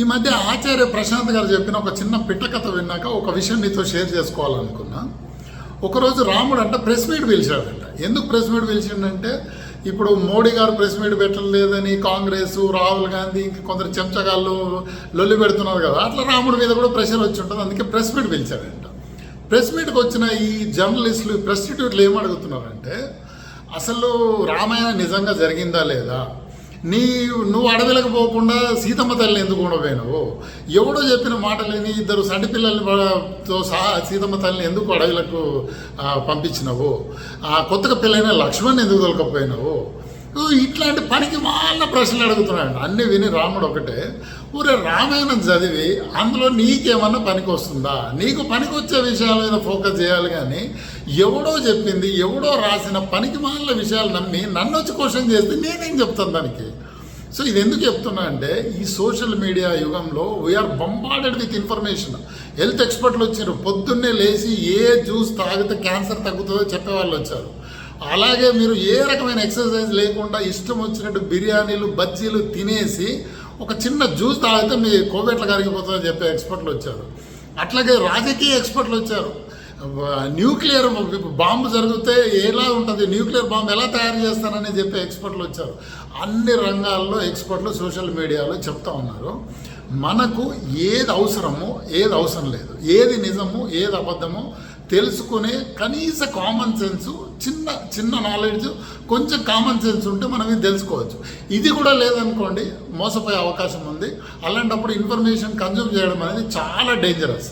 ఈ మధ్య ఆచార్య ప్రశాంత్ గారు చెప్పిన ఒక చిన్న పిట్టకథ విన్నాక ఒక విషయం నీతో షేర్ చేసుకోవాలనుకున్నా. ఒకరోజు రాముడు అంట ప్రెస్ మీట్ పిలిచాడంట. ఎందుకు ప్రెస్ మీట్ పిలిచిండంటే ఇప్పుడు మోడీ గారు ప్రెస్ మీట్ పెట్టలేదని కాంగ్రెస్ రాహుల్ గాంధీ ఇంక కొందరు చెంచగాళ్ళు లొల్లి పెడుతున్నారు కదా అట్లా రాముడి మీద కూడా ప్రెషర్ వచ్చి ఉంటుంది అందుకే ప్రెస్ మీట్ పిలిచాడంట. ప్రెస్ మీట్కి వచ్చిన ఈ జర్నలిస్టులు ప్రెస్టిట్యూట్లు ఏమడుగుతున్నారంటే అసలు రామాయణం నిజంగా జరిగిందా లేదా? నీ నువ్వు అడవిలకు పోకుండా సీతమ్మ తల్లిని ఎందుకు ఉండబోయినావు? ఎవడో చెప్పిన మాటలేని ఇద్దరు సంటి పిల్లలతో సహా సీతమ్మ తల్లిని ఎందుకు అడవిలకు పంపించినావు? ఆ కొత్తగా పెళ్ళైన లక్ష్మణ్ ఎందుకు దొరకపోయినావు ఇట్లాంటి పనికి వాళ్ళ ప్రశ్నలు అడుగుతున్నాడు. అన్ని విని రాముడు ఒకటే ఊరే రామాయణం చదివి అందులో నీకేమన్నా పనికి వస్తుందా? నీకు పనికి వచ్చే విషయాల మీద ఫోకస్ చేయాలి కానీ ఎవడో చెప్పింది ఎవడో రాసిన పనికి మాల విషయాలు నమ్మి నన్ను వచ్చి క్వశ్చన్ చేస్తే నేనేం చెప్తాను దానికి? సో ఇది ఎందుకు చెప్తున్నా అంటే ఈ సోషల్ మీడియా యుగంలో we're bombarded with information health ఎక్స్పర్ట్లు వచ్చారు పొద్దున్నే లేచి ఏ జ్యూస్ తాగితే క్యాన్సర్ తగ్గుతుందో చెప్పేవాళ్ళు వచ్చారు. అలాగే మీరు ఏ రకమైన ఎక్సర్సైజ్ లేకుండా ఇష్టం వచ్చినట్టు బిర్యానీలు బజ్జీలు తినేసి ఒక చిన్న జ్యూస్ తాగితే మీ కోవేట్ల కరిగిపోతుందని చెప్పే ఎక్స్పర్ట్లు వచ్చారు. అట్లాగే రాజకీయ ఎక్స్పర్ట్లు వచ్చారు. న్యూక్లియర్ బాంబు జరిగితే ఎలా ఉంటుంది? న్యూక్లియర్ బాంబు ఎలా తయారు చేస్తానని చెప్పే ఎక్స్పర్ట్లు వచ్చారు. అన్ని రంగాల్లో ఎక్స్పర్ట్లు సోషల్ మీడియాలో చెప్తా ఉన్నారు. మనకు ఏది అవసరమో ఏది అవసరం లేదు. ఏది నిజము ఏది అబద్ధమో తెలుసుకునే కనీస కామన్ సెన్స్ చిన్న చిన్న నాలెడ్జ్ కొంచెం కామన్ సెన్స్ ఉంటే మనం ఇది తెలుసుకోవచ్చు. ఇది కూడా లేదనుకోండి మోసపోయే అవకాశం ఉంది. అలాంటప్పుడు ఇన్ఫర్మేషన్ కన్జ్యూమ్ చేయడం అనేది చాలా డేంజరస్